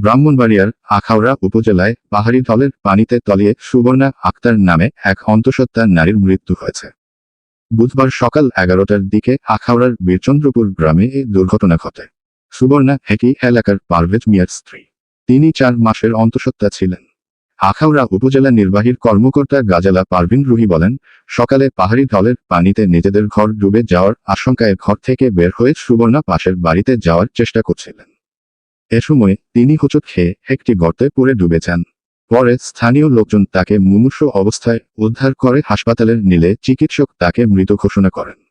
ব্রাহ্মণবাড়িয়ার আখাউড়া উপজেলায় পাহাড়ি ঢলের পানিতে তলিয়ে সুবর্ণা আক্তার নামে এক অন্তঃসত্ত্বা নারীর মৃত্যু হয়েছে। বুধবার সকাল এগারোটার দিকে আখাউড়ার বীরচন্দ্রপুর গ্রামে এই দুর্ঘটনা ঘটে। সুবর্ণা একই এলাকার পারভেজ মিয়ার স্ত্রী। তিনি চার মাসের অন্তঃসত্ত্বা ছিলেন। আখাউড়া উপজেলা নির্বাহীর কর্মকর্তা গাজালা পারভিন রুহি বলেন, সকালে পাহাড়ি ঢলের পানিতে নিজেদের ঘর ডুবে যাওয়ার আশঙ্কায় ঘর থেকে বের হয়ে সুবর্ণা পাশের বাড়িতে যাওয়ার চেষ্টা করছিলেন। এ সময় তিনি হোঁচট খেয়ে একটি গর্তে পড়ে ডুবে যান পরে স্থানীয় লোকজন তাকে মুমূর্ষ অবস্থায় উদ্ধার করে হাসপাতালে নিলে চিকিৎসক তাকে মৃত ঘোষণা করেন।